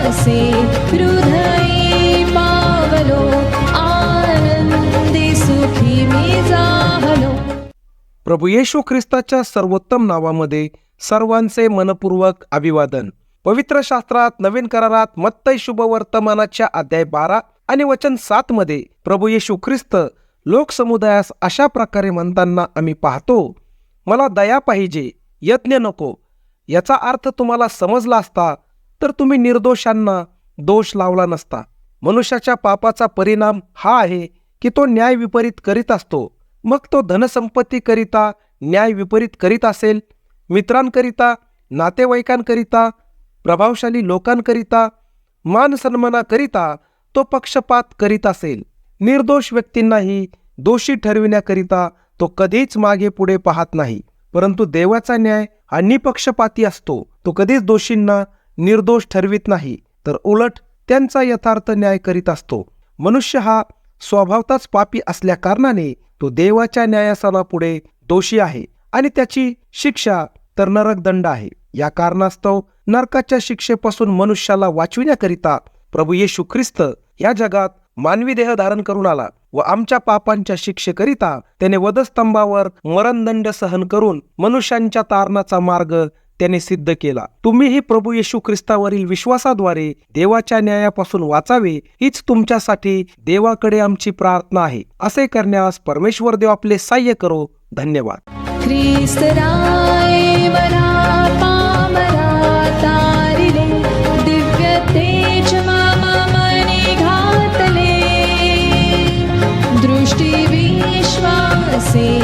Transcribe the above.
विश्वासे हृदयी पावलो आनंदी सुखी मी जाहलो. प्रभू येशू ख्रिस्ताच्या सर्वोत्तम नावामध्ये सर्वांचे मनपूर्वक अभिवादन. पवित्र शास्त्रात नवीन करारात मत्तय शुभ वर्तमानाच्या अध्याय बारा आणि वचन सात मध्ये प्रभू येशू ख्रिस्त लोकसमुदायास अशा प्रकारे म्हणताना आम्ही पाहतो मला दया पाहिजे यज्ञ नको. याचा अर्थ तुम्हाला समजला असता तर तुम्ही निर्दोषांना दोष लावला नसता. मनुष्याच्या पापाचा परिणाम हा आहे की तो न्याय विपरीत करीत असतो. मग तो धनसंपत्तीकरिता न्याय विपरीत करीत असेल? मित्रांकरिता नातेवाईकांकरिता प्रभावशाली लोकांकरिता मान सन्मानाकरिता तो पक्षपात करीत असेल. निर्दोष व्यक्तींनाही दोषी ठरविण्याकरिता तो कधीच मागे पुढे पाहत नाही. परंतु देवाचा न्याय हा निपक्षपाती असतो. तो कधीच दोषींना निर्दोष ठरवित नाही तर उलट त्यांचा यथार्थ न्याय करीत असतो. मनुष्य हा स्वभावताच पापी असल्या कारणाने तो देवाच्या न्यायासनापुढे दोषी आहे आणि त्याची शिक्षा तर नरक दंड आहे. या कारणास्तव नरकाच्या शिक्षेपासून मनुष्याला वाचविण्याकरिता प्रभू येशू ख्रिस्त या जगात मानवी देह धारण करून आला व आमच्या पापांच्या शिक्षेकरिता त्याने वधस्तंभावर मरणदंड सहन करून मनुष्यांच्या तारणाचा मार्ग त्याने सिद्ध केला तुम्हीही प्रभू येशू ख्रिस्तावरील विश्वासाद्वारे देवाच्या न्यायापासून वाचावे हीच तुमच्यासाठी देवाकडे आमची प्रार्थना आहे. असे करण्यास परमेश्वर देव आपले सहाय्य करो. धन्यवाद. दृष्टी विश्वासे